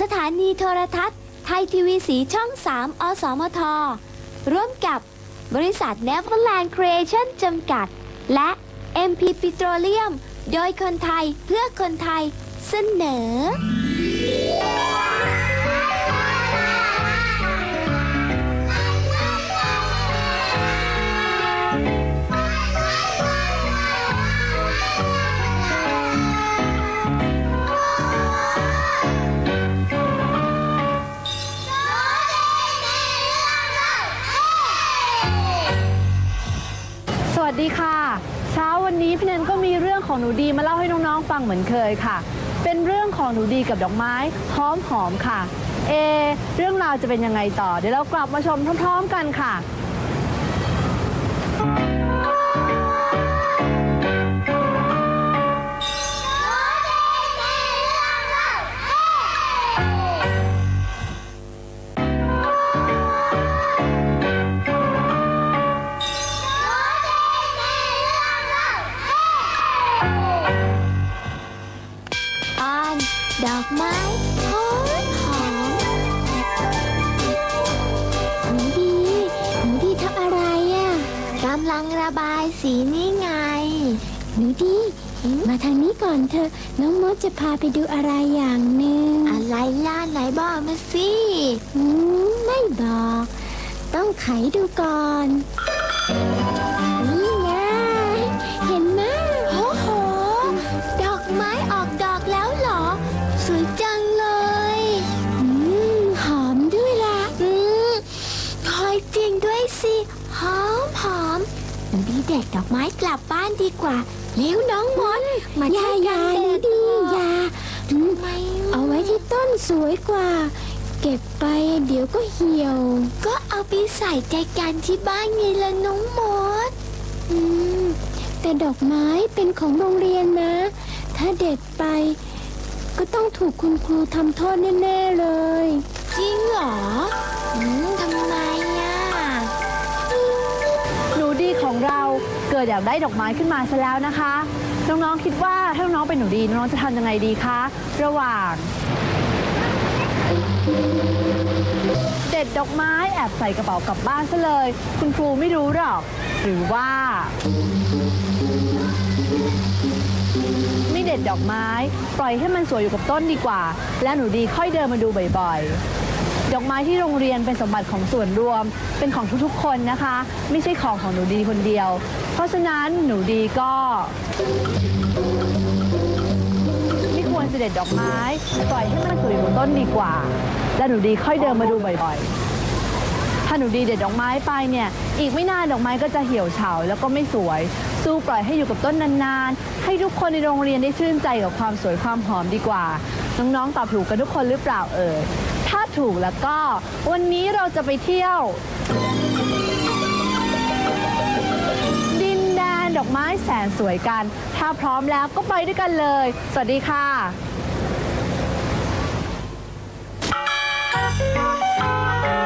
สถานีโทรทัศน์ ไทยทีวีสีช่อง 3 อสมท ร่วมกับบริษัท Neverland Creation จำกัด และ MP Petroleum โดยคนไทยเพื่อคนไทยเสนอ สวัสดีค่ะ เช้าวันนี้พี่เนนก็มีเรื่องของหนูดีมาเล่าให้น้องๆฟังเหมือนเคยค่ะ เป็นเรื่องของหนูดีกับดอกไม้หอมหอมๆค่ะ เอ เรื่องราวจะเป็นยังไงต่อ เดี๋ยวเรากลับมาชมพร้อมๆกันค่ะ ดอกไม้หอมหอมหนูดีหนูดีทำอะไรอะกำลังระบายสีนี่ไง หนูดี มาทางนี้ก่อนเถอะ น้องมดจะพาไปดูอะไรอย่างหนึ่งอะไรล่ะไหนบอกมาสิอืมไม่บอก ต้องไขดูก่อน มหนูดีเด็ดดอกไม้กลับบ้านดีกว่า เร็วน้องมดมาช่วยกันเด็ดดียาเอาไว้ที่ต้นสวยกว่า เก็บไปเดี๋ยวก็เหี่ยว ก็เอาไปใส่ใจกันที่บ้านไงละน้องมดอืมแต่ดอกไม้เป็นของโรงเรียนนะ ถ้าเด็ดไป ก็ต้องถูกคุณครูทำโทษแน่ๆเลย ดอยากได้ดอกไม้ขึ้นมาซะแล้วนะคะ น้องๆคิดว่าถ้าน้องๆเป็นหนูดีน้องๆจะทำยังไงดีคะระหว่าง เด็ดดอกไม้แอบใส่กระเป๋ากลับบ้านซะเลย คุณครูไม่รู้หรอก หรือว่า ไม่เด็ดดอกไม้ ปล่อยให้มันสวยอยู่กับต้นดีกว่า แล้วหนูดีค่อยเดินมาดูบ่อยๆ ดอกไม้ที่โรงเรียนเป็นสมบัติของส่วนรวม เป็นของทุกๆคนนะคะ ไม่ใช่ของของหนูดีคนเดียว เพราะฉะนั้นหนูดีก็ ไม่ควรจะเด็ดดอกไม้ ปล่อยให้มันสวยบนต้นดีกว่า แล้วหนูดีค่อยเดินมาดูบ่อยๆ ถ้าหนูดีเด็ดดอกไม้ไปเนี่ย อีกไม่นานดอกไม้ก็จะเหี่ยวเฉาแล้วก็ไม่สวย สู้ปล่อยให้อยู่กับต้นนานๆ ให้ทุกคนในโรงเรียนได้ชื่นใจกับความสวยความหอมดีกว่า น้องๆตอบถูกกันทุกคนหรือเปล่าเอ่ยถ้าถูกแล้วก็ วันนี้เราจะไปเที่ยว ดินแดนดอกไม้แสนสวยกัน ถ้าพร้อมแล้วก็ไปด้วยกันเลย สวัสดีค่ะ Thank you.